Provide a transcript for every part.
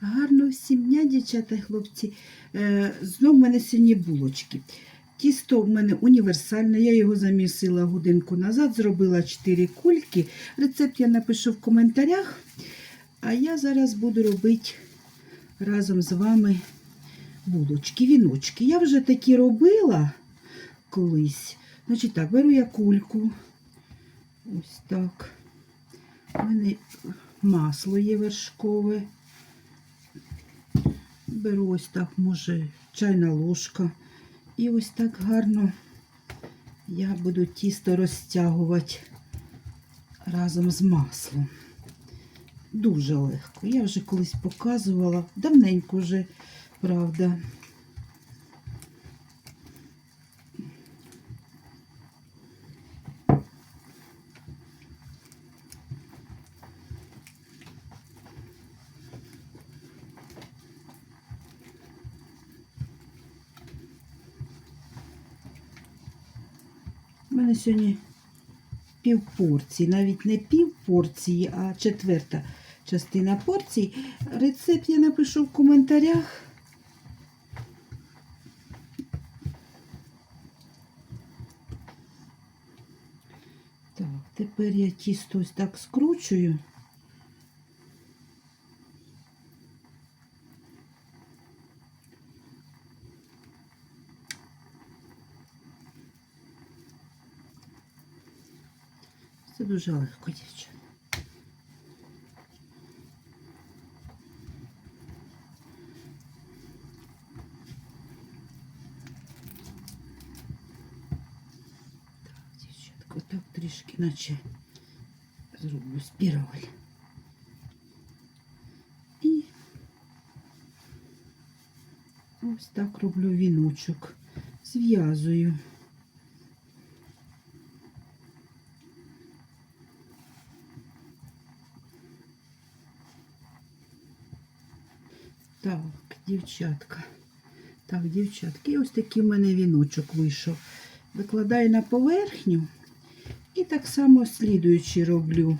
Гарно всім дня, дівчата і хлопці. Е, знов в мене сьогодні булочки. Тісто в мене універсальне, я його замісила годинку назад, зробила 4 кульки. Рецепт я напишу в коментарях. А я зараз буду робити разом з вами булочки, віночки. Я вже такі робила колись. Значить так, беру я кульку. Ось так. У мене масло є вершкове. Беру ось так, може, чайна ложка. І ось так гарно я буду тісто розтягувати разом з маслом. Дуже легко. Я вже колись показувала, давненько вже, правда. У мене сьогодні пів порції, навіть не пів порції, а четверта частина порцій. Рецепт я напишу в коментарях. Так, тепер я тісто ось так скручую. Це дуже легко, дівчата. Так, дівчатка, отак трішки, наче зроблю спіраль. І ось так роблю віночок. Зв'язую. Так, дівчатка. Так, дівчатки, ось такий в мене віночок вийшов. Викладаю на поверхню і так само слідуючи роблю.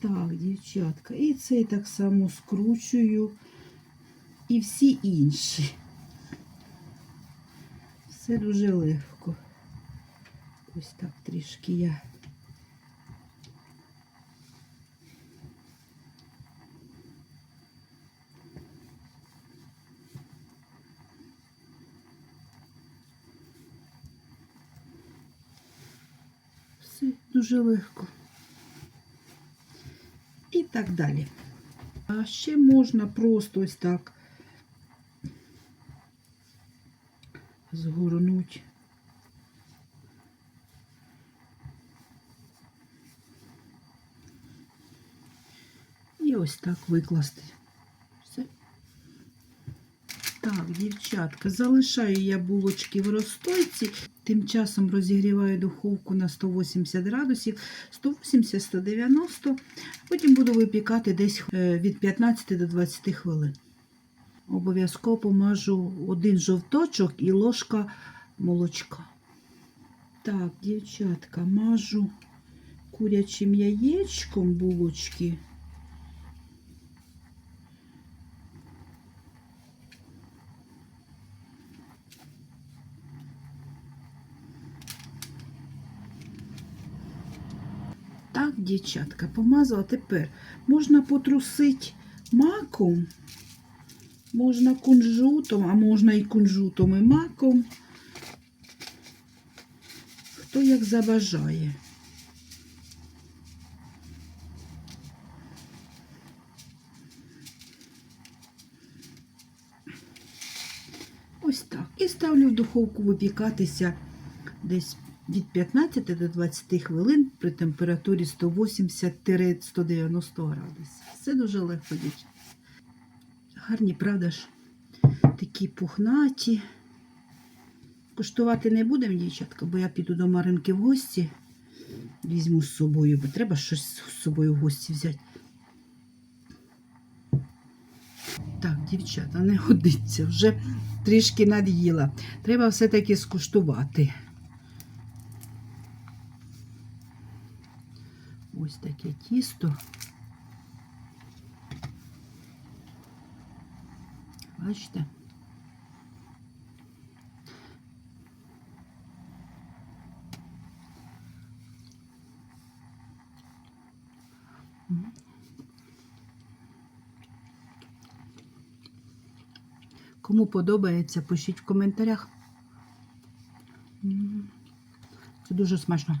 Так, дівчатка, і цей так само скручую. І всі інші. Все дуже легко. Ось так трішки я. Все дуже легко. І так далі. А ще можна просто ось так згорнути. І ось так викласти. Все. Так, дівчатка, залишаю я булочки в розстойці. Тим часом розігріваю духовку на 180 градусів, 180-190. Потім буду випікати десь е, від 15 до 20 хвилин. Обов'язково помажу один жовточок і ложка молочка. Так, дівчатка, мажу курячим яєчком булочки. Так, дівчатка, помазала. Тепер можна потрусити маком, можна кунжутом, а можна і кунжутом, і маком. Хто як забажає. Ось так. І ставлю в духовку випікатися десь від 15 до 20 хвилин при температурі 180-190 градусів. Все дуже легко, дівчата. Гарні, правда ж, такі пухнаті. Куштувати не будемо, дівчатка, бо я піду до Маринки в гості. Візьму з собою, бо треба щось з собою в гості взяти. Так, дівчата, не годиться, вже трішки над'їла. Треба все-таки скуштувати. Ось таке тісто. Бачите? Кому подобається, пишіть в коментарях. Це дуже смачно.